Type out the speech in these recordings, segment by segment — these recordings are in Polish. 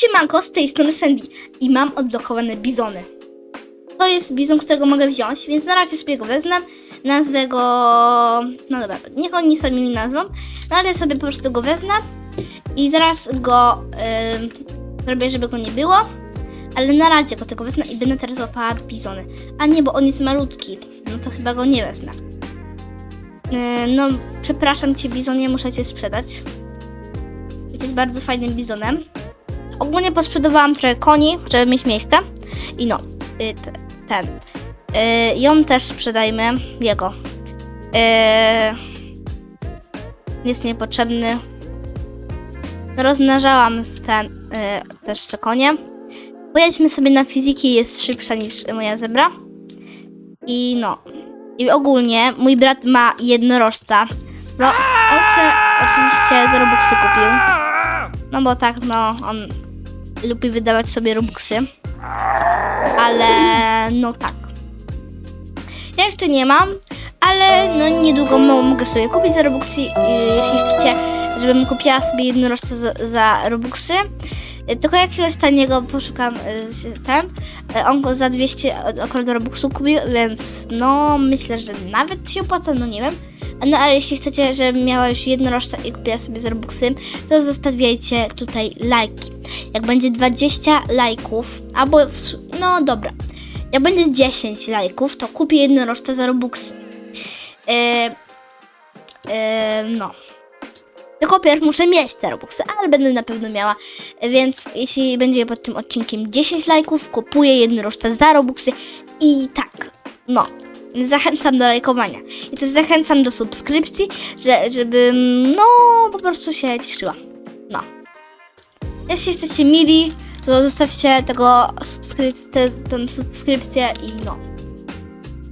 siemanko, z tej strony Sandy i mam odblokowane bizony. To jest bizon, którego mogę wziąć, więc na razie sobie go wezmę. Nazwę go... No dobra, niech oni sami mi nazwą. Na razie sobie po prostu go wezmę i zaraz go yy, zrobię, żeby go nie było. Ale na razie go tego wezmę i będę teraz łapała bizony. A nie, bo on jest malutki. No to chyba go nie wezmę. Yy, no, przepraszam cię, bizonie, muszę cię sprzedać. Jesteś bardzo fajnym bizonem. Ogólnie posprzedawałam trochę koni, żeby mieć miejsce. I no, y, te, ten. Y, ją też sprzedajmy. Jego. Y, jest niepotrzebny. Rozmnażałam ten y, też te konie. Pojedźmy sobie na fizyki, jest szybsza niż moja zebra. I no. I ogólnie mój brat ma jednorożca. Bo on se oczywiście za Robuxy kupił. No bo tak, no, on lubi wydawać sobie robuxy. Ale no tak. Ja jeszcze nie mam, ale no niedługo mo- mogę sobie kupić za robuxy. y, Jeśli chcecie, żebym kupiła sobie jednorożce za, za robuxy. Y, Tylko jakiegoś taniego poszukam y, ten. Y, On go za 200 akurat do robuxu kupił, więc no myślę, że nawet się opłaca, no nie wiem. No ale jeśli chcecie, żebym miała już jednorożca i kupiła sobie z robuxy, to zostawiajcie tutaj lajki. Jak będzie 20 lajków, albo no dobra, jak będzie 10 lajków, to kupię jednorożca za robuxy. Yy, yy, no. Tylko pierw muszę mieć te robuxy, ale będę na pewno miała. Więc jeśli będzie pod tym odcinkiem 10 lajków, kupuję jednorożca za robuxy i tak, no. Zachęcam do lajkowania. I też zachęcam do subskrypcji, że, żebym, no, po prostu się cieszyła. No. Jeśli jesteście mili, to zostawcie tego subskryp- tę subskrypcję i no.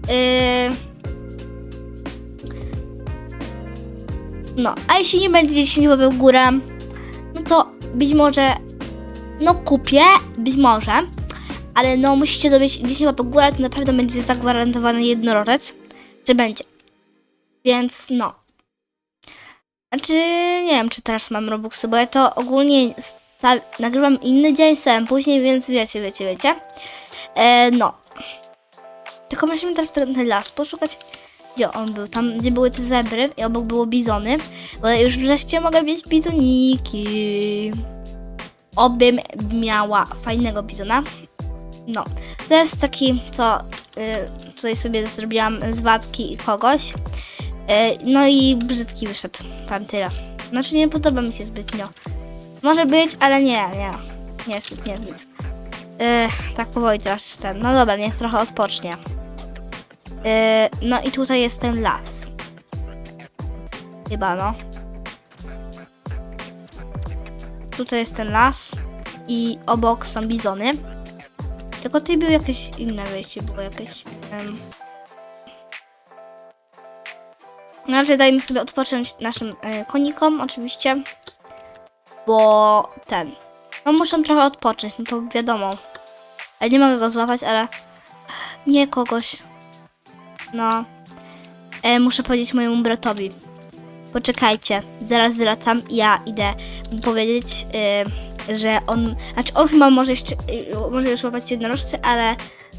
Yy... No, a jeśli nie będzie 10 łapek w górę, no to być może, no kupię, być może, ale no musicie dobić 10 łapek w górę, to na pewno będzie zagwarantowany jednorożec, że będzie. Więc no. Znaczy, nie wiem, czy teraz mam Robuxy, bo ja to ogólnie nagrywam inny dzień, wstałem później, więc wiecie, wiecie, wiecie. E, no. Tylko musimy teraz ten las poszukać. Gdzie on był? Tam, gdzie były te zebry i obok było bizony. Bo już wreszcie mogę mieć bizoniki. Obym miała fajnego bizona. No. To jest taki, co y, tutaj sobie zrobiłam z watki i kogoś. Y, no i brzydki wyszedł. Pan tyle. Znaczy nie podoba mi się zbytnio. Może być, ale nie, nie. Nie, zbytnio nic. Yy, tak powoli teraz ten. No dobra, niech trochę odpocznie. Yy, no i tutaj jest ten las. Chyba no. Tutaj jest ten las i obok są bizony. Tylko tutaj było jakieś inne wejście, było jakieś... Um... No ale dajmy sobie odpocząć naszym e, konikom, oczywiście. Bo ten... No muszą trochę odpocząć, no to wiadomo. Ale nie mogę go złapać, ale... Nie kogoś. No. E, muszę powiedzieć mojemu bratowi. Poczekajcie, zaraz wracam i ja idę powiedzieć, y, że on, znaczy on chyba może jeszcze, y, może już łapać jednorożce, ale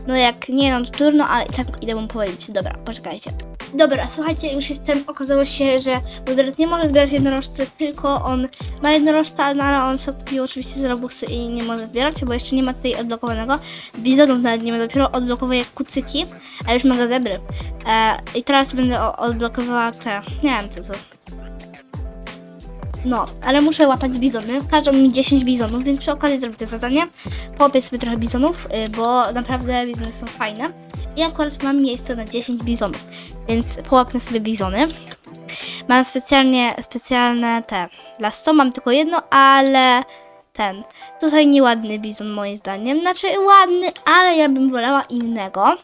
no jak nie, no to trudno, ale i tak idę mu powiedzieć. Dobra, poczekajcie. Dobra, słuchajcie, już jestem, okazało się, że brat nie może zbierać jednorożce, tylko on ma jednorożca, no ale on sobie kupił oczywiście z Robuxy i nie może zbierać, bo jeszcze nie ma tutaj odblokowanego. Bizonów nawet nie ma, dopiero odblokowuje kucyki, a już ma go zebry. E, I teraz będę odblokowała te, nie wiem co to. No, ale muszę łapać bizony. Każą mi 10 bizonów, więc przy okazji zrobię to zadanie. Połapię sobie trochę bizonów, y, bo naprawdę bizony są fajne. I akurat mam miejsce na 10 bizonów, więc połapmy sobie bizony. Mam specjalnie, specjalne te. Las mam tylko jedno, ale ten. Tutaj nieładny bizon moim zdaniem. Znaczy ładny, ale ja bym wolała innego.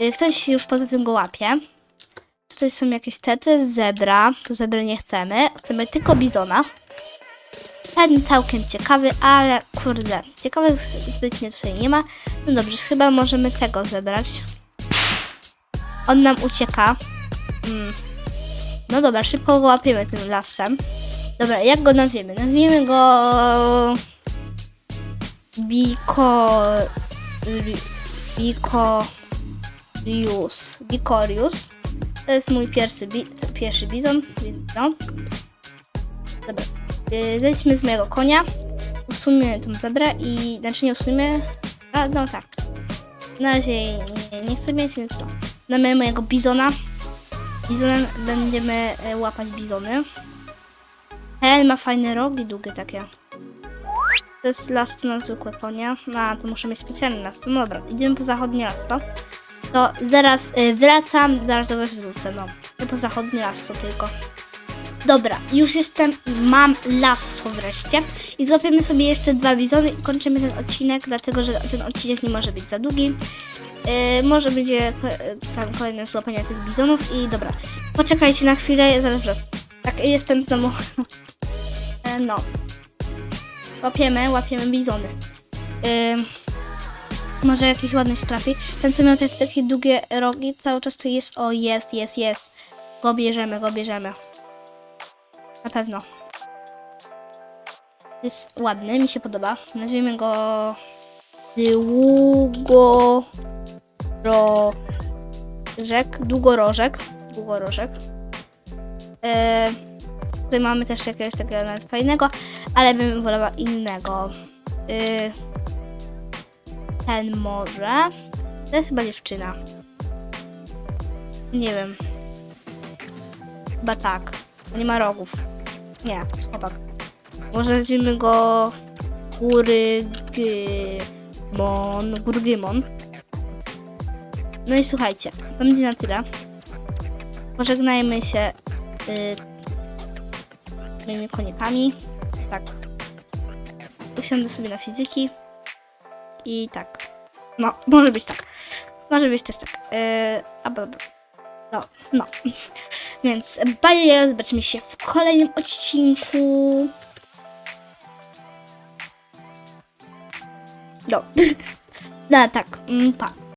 Y, Ktoś już poza tym go łapie. Tutaj są jakieś te, to jest zebra. To zebry nie chcemy. Chcemy tylko bizona. Ten całkiem ciekawy, ale kurde, ciekawych zbytnio tutaj nie ma. No dobrze, chyba możemy tego zebrać. On nam ucieka. Mm. No dobra, szybko go łapiemy tym lasem. Dobra, jak go nazwiemy? Nazwijmy go... Biko... Biko... Bicorius. Bicorius. To jest mój pierwszy, bi pierwszy bizon. bizon. Dobra. Yy, Zejdźmy z mojego konia. Usuńmy tą zebrę i... Znaczy nie usuńmy... A, no tak. Na razie nie, nie chcę mieć, więc no. Damy mojego bizona. Bizonem będziemy e, łapać bizony. Ten ma fajne rogi długie takie. To jest lasto na zwykłe konie. No, to muszę mieć specjalne lasto. No dobra, idziemy po zachodnie lasto. To zaraz y, wracam, zaraz do was wrócę, no. Po zachodnie lasso tylko. Dobra, już jestem i mam lasso wreszcie. I złapiemy sobie jeszcze dwa bizony i kończymy ten odcinek, dlatego że ten odcinek nie może być za długi. Yy, może będzie ko- tam kolejne złapanie tych bizonów i dobra. Poczekajcie na chwilę, zaraz wracam. Tak, jestem znowu. E, no. Łapiemy, łapiemy bizony. Yy, może jakiś ładny się trafi. Ten, co miał te, takie długie rogi, cały czas tu jest. O, jest, jest, jest. Go bierzemy, go bierzemy. Na pewno. Jest ładny, mi się podoba. Nazwijmy go długo rożek, długorożek, długorożek. E, tutaj mamy też jakiegoś takiego nawet fajnego, ale bym wolała innego. E, ten może. To jest chyba dziewczyna. Nie wiem. Chyba tak. Nie ma rogów. Nie, jest chłopak. Może nazwijmy go Gurgymon. Gurgymon. No i słuchajcie, to będzie na tyle. Pożegnajmy się y, moimi konikami. Tak. Usiądę sobie na fizyki. I tak. No, może być tak. Może być też tak. Yy, no, no. Więc bye, zobaczymy się w kolejnym odcinku. No. No tak, mm, pa.